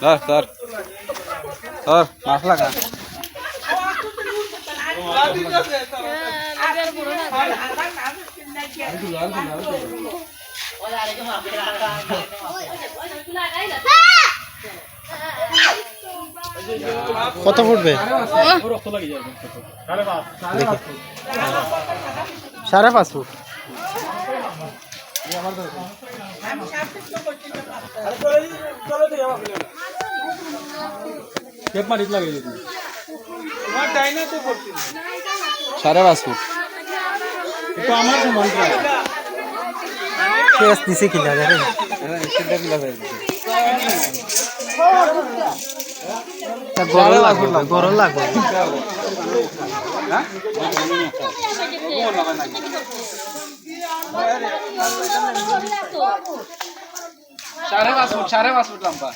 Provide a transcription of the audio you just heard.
ধর ধর। ধর মাছ লাগা। কত ফুটবে? সাড়ে পাঁচ ফুট। সাড়ে পাঁচ ফুট। পেঁয়াজ দিছে কিনা দেখেন গরম লাগবে গরম লাগবে। সাড়ে পাঁচ ফুট সাড়ে পাঁচ ফুট লম্বা।